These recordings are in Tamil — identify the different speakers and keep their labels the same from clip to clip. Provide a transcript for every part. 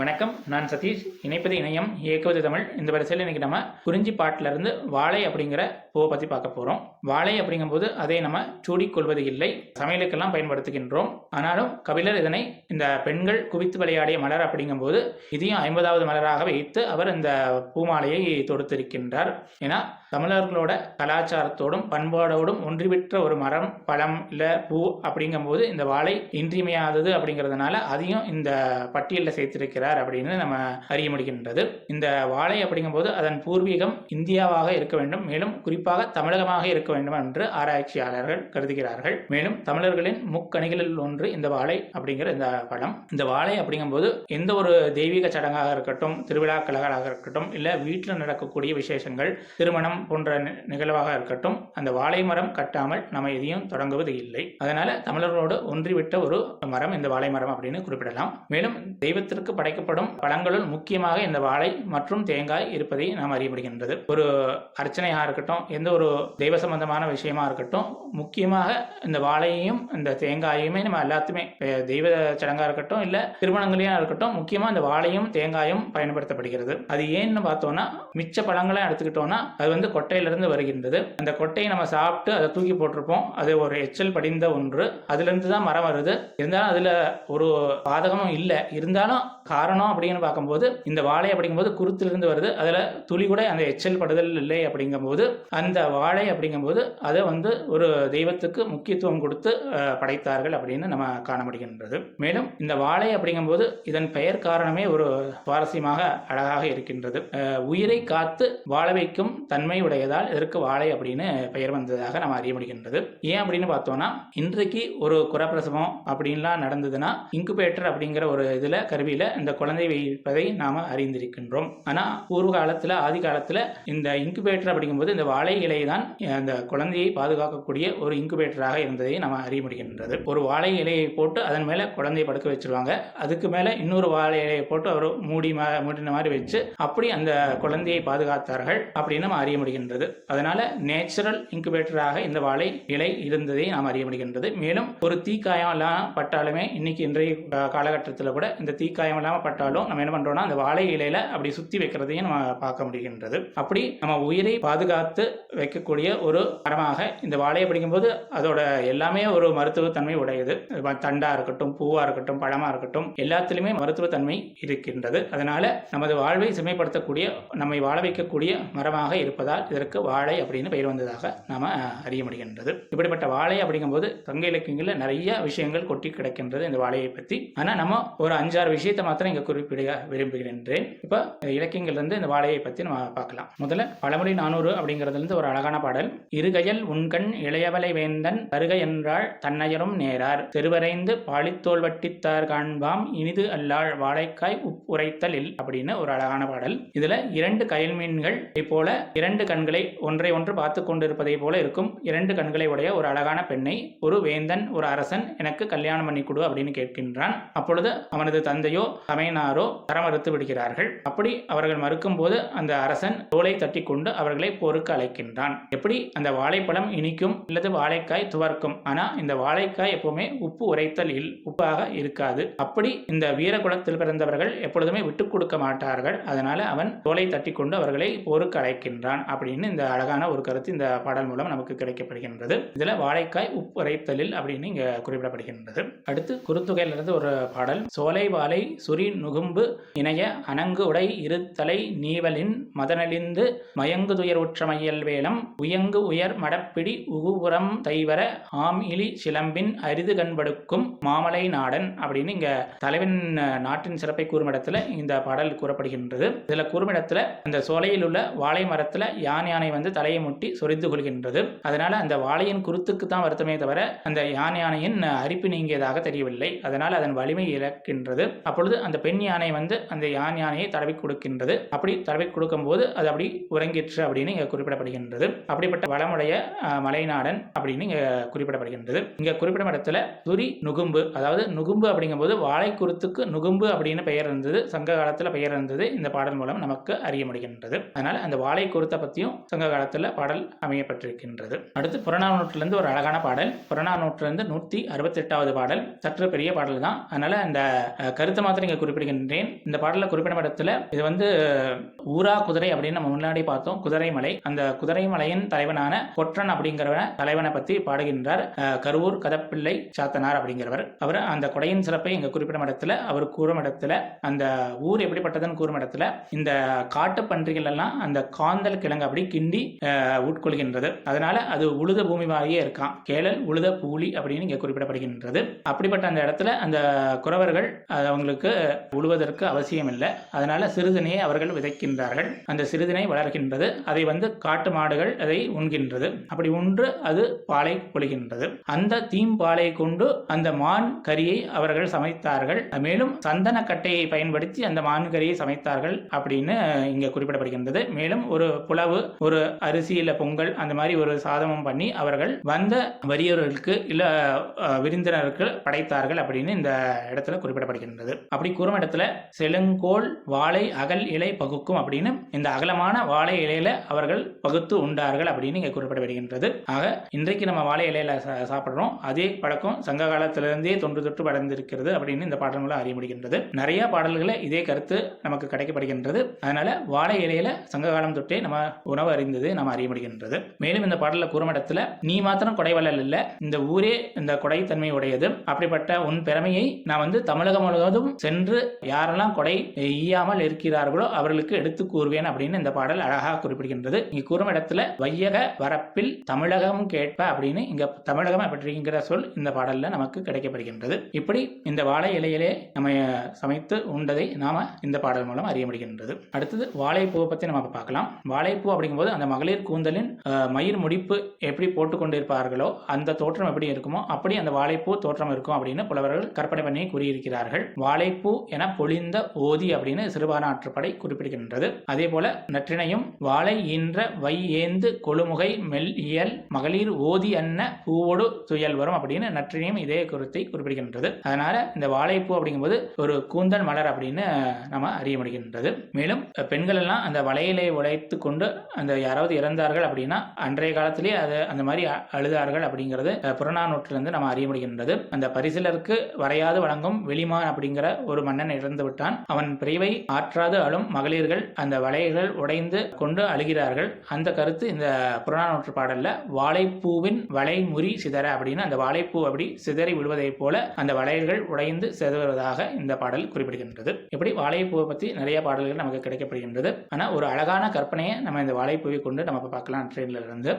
Speaker 1: வணக்கம் நான் சதீஷ். இணைப்பது இணையம் இயக்குவது தமிழ். இந்த வரிசையில் இன்னைக்கு நம்ம குறிஞ்சி பாட்டிலிருந்து வாழை அப்படிங்கிற பூவை பற்றி பார்க்க போகிறோம் வாழை அப்படிங்கும்போது அதை நம்ம சூடிக்கொள்வது இல்லை. சமையலுக்கெல்லாம் பயன்படுத்துகின்றோம். ஆனாலும் கபிலர் இதனை இந்த பெண்கள் குவித்து விளையாடிய மலர் அப்படிங்கும்போது இதையும் ஐம்பதாவது மலராக வைத்து அவர் இந்த பூமாலையை தொடுத்திருக்கின்றார். ஏன்னா தமிழர்களோட கலாச்சாரத்தோடும் பண்பாடோடும் ஒன்றிவிட்ட ஒரு மரம் பழம் இல்லை பூ அப்படிங்கும்போது இந்த வாழை இன்றியமையாதது அப்படிங்கிறதுனால அதையும் இந்த பட்டியலில் சேர்த்திருக்கிறார். அப்படின்னு நம்ம அறிய முடிகின்றது. இந்த வாழை அப்படிங்கும்போது அதன் பூர்வீகம் இந்தியாவாக இருக்க வேண்டும். மேலும் குறிப்பாக தமிழகமாக இருக்க வேண்டும் என்று ஆராய்ச்சியாளர்கள் கருதுகிறார்கள். மேலும் தமிழர்களின் முக்கணிகளில் ஒன்று இந்த வாழை அப்படிங்கிற இந்த பழம். இந்த வாழை அப்படிங்கும்போது எந்த ஒரு தெய்வீக சடங்காக இருக்கட்டும் திருவிழாக்களாக இருக்கட்டும் இல்லை வீட்டில் நடக்கக்கூடிய விசேஷங்கள் திருமணம் போன்ற நிகழ்வாக இருக்கட்டும் அந்த வாழை மரம் கட்டாமல் நம்ம எதையும் தொடங்குவது இல்லை. அதனால தமிழர்களோடு ஒன்றிவிட்ட ஒரு மரம் இந்த வாழை மரம் அப்படின்னு குறிப்பிடலாம். மேலும் தெய்வத்திற்கு படைக்கப்படும் பழங்களுள் முக்கியமாக இந்த வாழை மற்றும் தேங்காய் இருப்பதை நாம் அறியப்படுகின்றது. ஒரு அர்ச்சனையாக இருக்கட்டும் எந்த ஒரு தெய்வ சம்பந்தமான விஷயமா இருக்கட்டும் முக்கியமாக இந்த வாழையையும் இந்த தேங்காயுமே நம்ம எல்லாத்துமே தெய்வ சடங்காக இருக்கட்டும் இல்லை திருமணங்களையும் இருக்கட்டும் முக்கியமாக இந்த வாழையும் தேங்காயும் பயன்படுத்தப்படுகிறது. அது ஏன்னு பார்த்தோம்னா மிச்ச பழங்களை எடுத்துக்கிட்டோம்னா அது வந்து கொட்டையிலிருந்து வருகின்றது. அந்த கொட்டையை நம்ம சாப்பிட்டு அதை தூக்கி போட்டிருப்போம். அது ஒரு எச்சல் படிந்த ஒன்று. அதுலேருந்து தான் மரம் வருது. இருந்தாலும் அதில் ஒரு பாதகமும் இல்லை. இருந்தாலும் காரணம் அப்படின்னு பார்க்கும்போது இந்த வாழை அப்படிங்கும்போது குருத்திலிருந்து வருது. அதில் துளி கூட அந்த எச்சல் படுதல் இல்லை அப்படிங்கும்போது அந்த வாழை அப்படிங்கும்போது அதை வந்து ஒரு தெய்வத்துக்கு முக்கியத்துவம் கொடுத்து படைத்தார்கள் அப்படின்னு நம்ம காண முடிகின்றது. மேலும் இந்த வாழை அப்படிங்கும்போது இதன் பெயர் காரணமே ஒரு சுவாரஸ்யமாக அழகாக இருக்கின்றது. உயிரை காத்து வாழ வைக்கும் தன்மை உடையதால் இதற்கு வாழை அப்படின்னு பெயர் வந்ததாக நம்ம அறிய முடிகின்றது. ஏன் அப்படின்னு பார்த்தோம்னா இன்றைக்கு ஒரு குறப்பிரசவம் அப்படின்லாம் நடந்ததுன்னா இன்குபேட்டர் அப்படிங்கிற ஒரு இதில் கருவியில் இந்த குழந்தை வைப்பதை நாம் அறிந்திருக்கின்றோம். ஆனால் பூர்வ காலத்தில் ஆதி காலத்தில் இந்த இன்குபேட்டர் அப்படிங்கும்போது இந்த வாழை இலை தான் அந்த குழந்தையை பாதுகாக்கக்கூடிய ஒரு இன்குபேட்டராக இருந்ததை நம்ம அறிய முடிகின்றது. ஒரு வாழை இலையை போட்டு அதன் மேலே குழந்தையை படுக்க வச்சிருவாங்க. அதுக்கு மேலே இன்னொரு வாழை இலையை போட்டு அவர் மூடி மா மூடின மாதிரி வச்சு அப்படி அந்த குழந்தையை பாதுகாத்தார்கள் அப்படின்னு நம்ம அறிய முடிகின்றது. அதனால நேச்சுரல் இன்குபேட்டராக இந்த வாழை இலை இருந்ததை நாம் அறிய முடிகின்றது. மேலும் ஒரு தீக்காயம் எல்லாம் பட்டாலுமே இன்னைக்கு இன்றைய காலகட்டத்தில் கூட இந்த தீக்காயம் இல்லாமல் பட்டாலும் நம்ம என்ன பண்றோம்னா அந்த வாழை இலையில அப்படி சுத்தி வைக்கிறதையும் நம்ம பார்க்க முடிகின்றது. அப்படி நம்ம உயிரை பாதுகாத்து வைக்கக்கூடிய ஒரு மரமாக இந்த வாழை அப்படிங்கும்போது அதோட எல்லாமே ஒரு மருத்துவத்தன்மை உடையது. தண்டா இருக்கட்டும் பூவா இருக்கட்டும் பழமா இருக்கட்டும் எல்லாத்துலேயுமே மருத்துவத்தன்மை இருக்கின்றது. அதனால நமது வாழ்வை செம்மைப்படுத்தக்கூடிய நம்மை வாழ வைக்கக்கூடிய மரமாக இருப்பதால் இதற்கு வாழை அப்படின்னு பெயர் வந்ததாக நாம அறிய முடிகின்றது. இப்படிப்பட்ட வாழை அப்படிங்கும்போது சங்க இலக்கியங்களில் நிறைய விஷயங்கள் கொட்டி கிடக்கின்றது இந்த வாழையை பற்றி. ஆனா நம்ம ஒரு அஞ்சாறு விஷயத்தை மாத்திரம் இங்க குறிப்பிட விரும்புகின்றேன் இப்போ இலக்கியங்கள்லேருந்து இந்த வாழையை பற்றி நம்ம பார்க்கலாம். முதல்ல பழமொழி நானூறு அப்படிங்கிறதுலேருந்து ஒரு அழகான பாடல். இருகையல் உண்கண் இளையவலை வேந்தன் தருக என்றாள் தன்னையரும் நேரார். தெருவரைந்து பாலித்தோல் வட்டித்தார் காண்பாம் இனிது அல்லாள் வாழைக்காய் உப் உரைத்தல் அப்படின்னு ஒரு அழகான பாடல். இதுல இரண்டு கயல் மீன்கள் போல இரண்டு கண்களை ஒன்றை ஒன்று பார்த்து கொண்டிருப்பதை போல இருக்கும். இரண்டு கண்களை உடைய ஒரு அழகான பெண்ணை ஒரு வேந்தன் ஒரு அரசன் எனக்கு கல்யாணம் பண்ணி கொடு அப்படின்னு கேட்கின்றான். அப்பொழுது அவனது தந்தையோ சமையனாரோ தர மறுத்து விடுகிறார்கள். அப்படி அவர்கள் மறுக்கும்போது அந்த அரசன் தோலை தட்டி கொண்டு அவர்களை போருக்கு அழைக்கின்றான். எப்படி? அந்த வாழைப்பழம் இனிக்கும் அல்லது வாழைக்காய் துவர்க்கும். ஆனா இந்த வாழைக்காய் எப்பவுமே உப்பு உரைத்தல் இல் உப்பாக இருக்காது. அப்படி இந்த வீரகுலத்தில் பிறந்தவர்கள் எப்பொழுதுமே விட்டு கொடுக்க மாட்டார்கள். அதனால அவன் தோலை தட்டி கொண்டு அவர்களை போருக்கு அழைக்கின்றான். அப்படின்னு இந்த அழகான ஒரு கருத்து இந்த பாடல் மூலம் நமக்கு கிடைக்கப்படுகின்றது. இதுல வாழைக்காய் உப்பு உரைத்தலில் அப்படின்னு இங்க குறிப்பிடப்படுகின்றது. அடுத்து குறுத்தொகையிலிருந்து ஒரு பாடல். சோலை வாழை சுரி நுகும்பு இணைய அணங்கு உடை இருத்தலை நீவலின் மதனலிந்து மயங்கு துயர் உற்றமையல் வேளம் வேலம் உயங்கு உயர் மடப்பிடி உகுபுறம் தைவர ஆம் இலி சிலம்பின் அரிது கண்படுக்கும் மாமலை நாடன் அப்படின்னு இங்க தலைவன் நாட்டின் சிறப்பை கூறும் இடத்துல இந்த பாடல் கூறப்படுகின்றது. இதுல கூறும் இடத்துல அந்த சோலையில் உள்ள வாழை மரத்துல யானை யானை வந்து தலையை முட்டி சொரிந்து கொள்கின்றது. அதனால அந்த வாழையின் குருத்துக்கு தான் வருத்தமே தவிர அந்த யான் யானையின் அரிப்பு நீங்கியதாக தெரியவில்லை. அதனால் அதன் வலிமை இழக்கின்றது. அப்பொழுது அந்த பெண் யானை வந்து அந்த யான் யானையை தடவி கொடுக்கின்றது. அப்படி தடவி கொடுக்கும்போது அது அப்படி உறங்கிற்று அப்படின்னு இங்கே குறிப்பிடப்படுகின்றது. அப்படிப்பட்ட வளமுடைய மலைநாடன் அப்படின்னு இங்கே குறிப்பிடப்படுகின்றது. இங்க குறிப்பிடும் இடத்துல துரி நுகும்பு அதாவது நுகும்பு அப்படிங்கும்போது வாழைக்குருத்துக்கு நுகும்பு அப்படின்னு பெயர் இருந்தது. சங்க காலத்தில் பெயர் இருந்தது. இந்த பாடல் மூலம் நமக்கு அறிய முடிகின்றது. அதனால் அந்த வாழைக்குருத்தை பற்றியும் சங்க காலத்தில் பாடல் அமையப்பட்டிருக்கின்றது. அடுத்து புறநானூற்றிலிருந்து ஒரு அழகான பாடல். புறநானூற்றிலிருந்து நூற்றி அறுபத்தெட்டாவது பாடல். சற்று பெரிய பாடல் தான் அதனால அந்த கருத்தை மாத்திரம் இங்கே குறிப்பிடுகின்றேன். இந்த பாடலில் குறிப்பிடும் இடத்துல இது வந்து ஊரா குதிரை அப்படின்னு நம்ம முன்னாடி பார்த்தோம். குதிரை மலை. அந்த குதிரைமலையின் தலைவனான கொற்றன் அப்படிங்கிறவன தலைவனை பத்தி பாடுகின்றார். கருவூர் கதப்பிள்ளை சாத்தனார் அப்படிங்கிறவர். அவர் அந்த கொடையின் சிறப்பை இங்க குறிப்பிடும் இடத்துல அவர் கூறும் இடத்துல அந்த ஊர் எப்படிப்பட்டதுன்னு கூறும் இடத்துல இந்த காட்டு பன்றிகள் எல்லாம் அந்த காந்தல் கிழங்கு அப்படி கிண்டி உட்கொள்கின்றது. அதனால அது உழுத பூமி மாதிரியே இருக்கான் கேளல் உழுத பூலி அப்படின்னு இங்க குறிப்பிடப்படுகின்றது. அப்படிப்பட்ட அந்த இடத்துல அந்த குறவர்கள் அவங்களுக்கு உழுவதற்கு அவசியம் இல்லை அதனால சிறுதினையை அவர்கள் விதைக்கின்றார்கள். அந்த சிறுதினை வளர்கின்றது அதை வந்து காட்டு மாடுகள் அதை உண்கின்றது. அப்படி உண்டு அது பாலை பொழிகின்றது அந்த தீம்பாலை கொண்டு அந்த மான் கறியை அவர்கள் சமைத்தார்கள். மேலும் சந்தன கட்டையை பயன்படுத்தி அந்த மான் கறியை சமைத்தார்கள் அப்படின்னு இங்க குறிப்பிடப்படுகின்றது. மேலும் ஒரு புலவு ஒரு அரிசியில பொங்கல் அந்த மாதிரி ஒரு சாதமும் பண்ணி அவர்கள் வந்த வறியவர்களுக்கு இல்ல விருந்தினருக்கு படைத்தார்கள் அப்படின்னு இந்த இடத்துல குறிப்பிடப்படுகின்றது. அப்படி கூறும் இடத்துல செழுங்கோல் வாழை அகல் இலை பகுக்கும் அப்படின்னு இந்த அகலமான வாழை இலையில அவர்கள் பகுத்து உண்டார்கள் அப்படின்னு இங்க குறிப்பிடப்படுகின்றது ஆக இன்றைக்கு நம்ம வாழை இலையில சா- சாப்பிடுறோம். அதே பழக்கம் சங்க காலத்திலிருந்தே தொன்று தொட்டு படர்ந்திருக்கிறது அப்படின்னு இந்த பாடல் மூலம் அறிய முடிகின்றது நிறைய பாடல்களை இதே கருத்து நமக்கு கிடைக்கப்படுகின்றது. அதனால வாழை இலையில சங்க காலம் தொட்டே நம்ம உணவு அறிந்தது நம்ம அறிய முடிகின்றது மேலும் இந்த பாடல கூறும் இடத்துல நீ மாத்திரம் கொடைவள்ளல் இல்ல இந்த ஊரே இந்த கொடைத்தன்மை உடையது அப்படிப்பட்ட உன் பெருமையை நான் வந்து தமிழகம் முழுவதும் சென்று என்று யாரெல்லாம் கொடை ஈயாமல் இருக்கிறார்களோ அவர்களுக்கு எடுத்து கூறுவேன் அப்படின்னு இந்த பாடல் அழகாக குறிப்பிடுகின்றது. இங்கு கூறும் இடத்துல வையக வரப்பில் தமிழகம் கேட்ப அப்படின்னு இங்க தமிழகம் அப்படிங்கிற சொல் இந்த பாடல்ல நமக்கு கிடைக்கப்படுகின்றது. இப்படி இந்த வாழை இலையிலே நம்ம சமைத்து உண்டதை நாம இந்த பாடல் மூலம் அறிய முடிகின்றது. அடுத்தது வாழைப்பூவை பத்தி நம்ம பார்க்கலாம். வாழைப்பூ அப்படிங்கும்போது அந்த மகளிர் கூந்தலின் மயிர் முடிப்பு எப்படி போட்டுக்கொண்டிருப்பார்களோ அந்த தோற்றம் எப்படி இருக்குமோ அப்படி அந்த வாழைப்பூ தோற்றம் இருக்கும் அப்படின்னு புலவர்கள் கற்பனை பண்ணி கூறியிருக்கிறார்கள். வாழைப்பூ என பொழிந்த ஓதி அப்படின்னு சிறுபானாற்றுப்படை குறிப்பிடுகின்றது. அதே போல நற்றினையும் வாழை ஈன்ற வை ஏந்து கொழுமுகை மெல் இயல் மகளிர் ஓதி அன்ன பூவோடு துயல் வரும் அப்படின்னு நற்றினையும் இதே கருத்தை குறிப்பிடுகின்றது. அதனால இந்த வாழைப்பூ அப்படிங்கும்போது ஒரு கூந்தல் மலர் அப்படின்னு நம்ம அறிய முடிகின்றது மேலும் பெண்கள் எல்லாம் அந்த வலையிலே உழைத்து கொண்டு அந்த யாராவது இறந்தார்கள் அப்படின்னா அன்றைய காலத்திலே அது அந்த மாதிரி அழுதார்கள் அப்படிங்கிறது புறநானூற்றிலிருந்து நம்ம அறிய முடிகின்றது அந்த பரிசிலருக்கு வரையாது வழங்கும் வெளிமான் அப்படிங்கிற ஒரு மன்னன் இறந்து விட்டான். அவன் பிரிவை ஆற்றாது அழும் மகளிர்கள் அந்த வளையல்கள் உடைந்து கொண்டு அழுகிறார்கள். அந்த கருத்து இந்த புறநானூற்று பாடல்ல வாழைப்பூவின் வளைமுறி சிதற அப்படின்னு அந்த வாழைப்பூ அப்படி சிதறி விடுவதைப் போல அந்த வளையல்கள் உடைந்து சிதறுவதாக இந்த பாடல் குறிப்பிடுகின்றது. இப்படி வாழைப்பூவை பத்தி நிறைய பாடல்கள் நமக்கு கிடைக்கப்படுகின்றது. ஆனா ஒரு அழகான கற்பனையை நம்ம இந்த வாழைப்பூவை கொண்டு நம்ம பார்க்கலாம். ட்ரெயின்ல இருந்து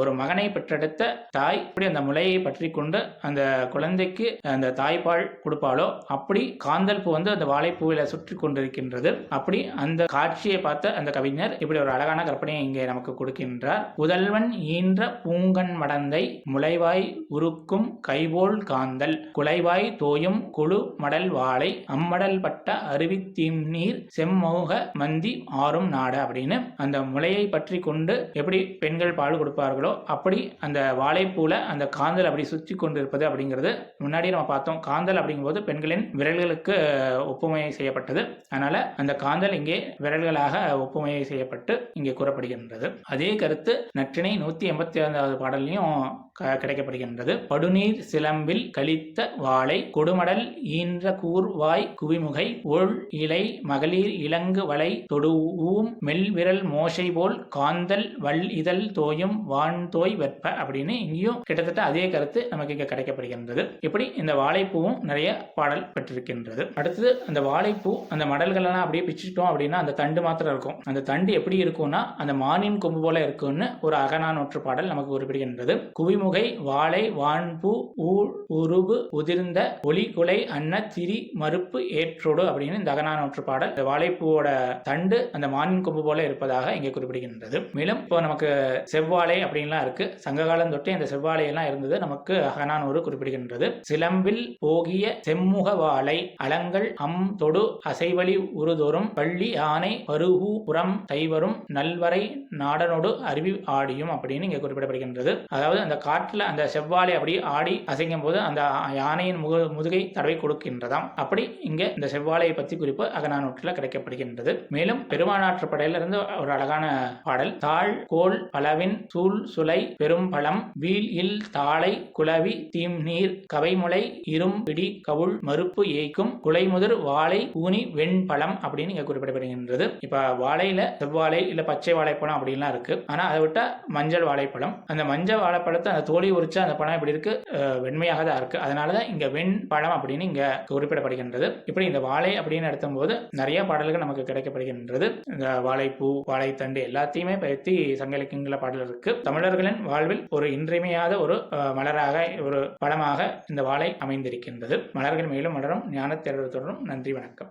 Speaker 1: ஒரு மகனை பெற்றெடுத்த தாய் இப்படி அந்த முளையை பற்றி கொண்டு அந்த குழந்தைக்கு அந்த தாய்ப்பால் கொடுப்பாளோ? அப்படி காந்தல் பூ வந்து அந்த வாழைப்பூவில சுற்றி கொண்டிருக்கின்றது. அப்படி அந்த காட்சியை பார்த்த அந்த கவிஞர் இப்படி ஒரு அழகான கற்பனையை இங்கே நமக்கு கொடுக்கின்றார். புதல்வன் ஈன்ற பூங்கன் மடந்தை முளைவாய் உருக்கும் கைபோல் காந்தல். குலைவாய் தோயும் குழு மடல் வாழை. அம்மடல் பட்ட அருவி தீம்நீர் செம்மோக மந்தி ஆறும் நாட அப்படின்னு அந்த முளையை பற்றி கொண்டு எப்படி பெண்கள் பால் கொடுப்பார்களோ அப்படி அந்த வாழைப்பூல அந்த காந்தல் அப்படி சுற்றி கொண்டிருப்பது அப்படிங்கிறது முன்னாடி நம்ம பார்த்தோம். காந்தல் அப்படிங்கும்போது பெண்களின் விரல்களுக்கு ஒப்புமை செய்யப்பட்டது. அதனால அந்த காந்தல் இங்கே விரல்களாக ஒப்புமை செய்யப்பட்டு இங்கே கூறப்படுகின்றது. அதே கருத்து நற்றினை நூத்தி எண்பத்தி ஐந்தாவது பாடலையும் க- கிடைக்கப்படுகின்றது. படுநீர் சிலம்பில் கழித்த வாழை கொடுமடல் ஈன்ற கூர்வாய் குவிமுகை ஒள் இலை மகளிர் இலங்கு வளை தொடுவும் மெல்விரல் மோசை போல் காந்தல் வல் இதழ் தோயும் வான்தோய் வெப்ப அப்படின்னு இங்கேயும் கிட்டத்தட்ட அதே கருத்து நமக்கு இங்க கிடைக்கப்படுகின்றது. இப்படி இந்த வாழைப்பூவும் நிறைய பாடல் பெற்றிருக்கின்றது. அடுத்து அடுத்தது அந்த வாழைப்பூ அந்த மடல்களெல்லாம் அப்படியே பிச்சுட்டோம் அப்படின்னா அந்த தண்டு மாத்திரம் இருக்கும். அந்த தண்டு எப்படி இருக்கும்னா அந்த மானின் கொம்பு போல இருக்கும்னு ஒரு அகநானூற்று பாடல் நமக்கு குறிப்பிடுகின்றது. குவிமுகை வாழை வான்பூ ஊழ் உருபு உதிர்ந்த ஒளி குலை அன்ன திரி மறுப்பு ஏற்றோடு அப்படின்னு இந்த அகநானூற்று பாடல். இந்த வாழைப்பூவோட தண்டு அந்த மானின் கொம்பு போல இருப்பதாக இங்கே குறிப்பிடுகின்றது. மேலும் இப்போ நமக்கு செவ்வாழை அப்படின்லாம் இருக்கு. சங்ககாலம் தொட்டே இந்த செவ்வாழை எல்லாம் இருந்தது. நமக்கு அகநானூறு குறிப்பிடுகின்றது. சிலம்பில் போகிய செம்முக வாழை அலங்க அலங்கள் அம் தொடு அசைவழி உருதொரும் பள்ளி ஆனை பருகு புறம் தைவரும் நல்வரை நாடனோடு அருவி ஆடியும் அப்படின்னு இங்கே குறிப்பிடப்படுகின்றது. அதாவது அந்த காட்சி காட்டில் அந்த செவ்வாழை அப்படி ஆடி அசைக்கும் போது அந்த யானையின் முக முதுகை தடவை கொடுக்கின்றதாம். அப்படி இங்க இந்த செவ்வாழையை பற்றி குறிப்பு அகநானூற்றில் கிடைக்கப்படுகின்றது. மேலும் பெருமானாற்று படையிலிருந்து ஒரு அழகான பாடல். தாழ் கோல் பலவின் சூழ் சுலை பெரும் பழம் வீல் இல் தாளை குளவி தீம் நீர் கவைமுளை இரும் பிடி கவுள் மறுப்பு ஏய்க்கும் குலை குலைமுதிர் வாழை ஊனி வெண்பழம் அப்படின்னு இங்க குறிப்பிடப்படுகின்றது. இப்ப வாழையில செவ்வாழை இல்ல பச்சை வாழைப்பழம் அப்படின்லாம் இருக்கு. ஆனா அதை விட்டா மஞ்சள் வாழைப்பழம். அந்த மஞ்சள் வாழைப்பழத்தை அந்த தோழி உரிச்சா அந்த பழம் இப்படி இருக்கு? வெண்மையாக தான் இருக்கு. அதனாலதான் இங்க வெண்பழம் அப்படின்னு இங்க குறிப்பிடப்படுகின்றது. இப்படி இந்த வாழை அப்படின்னு எடுத்தும்போது நிறைய பாடல்கள் நமக்கு கிடைக்கப்படுகின்றது. இந்த வாழைப்பூ வாழைத்தண்டு எல்லாத்தையுமே பற்றி சங்க இலக்கியங்கள பாடல் இருக்கு. தமிழர்களின் வாழ்வில் ஒரு இன்றியமையாத ஒரு மலராக ஒரு பழமாக இந்த வாழை அமைந்திருக்கின்றது. மலர்கள் மேலும் மலரும் ஞானத் தொடரும் நன்றி வணக்கம்.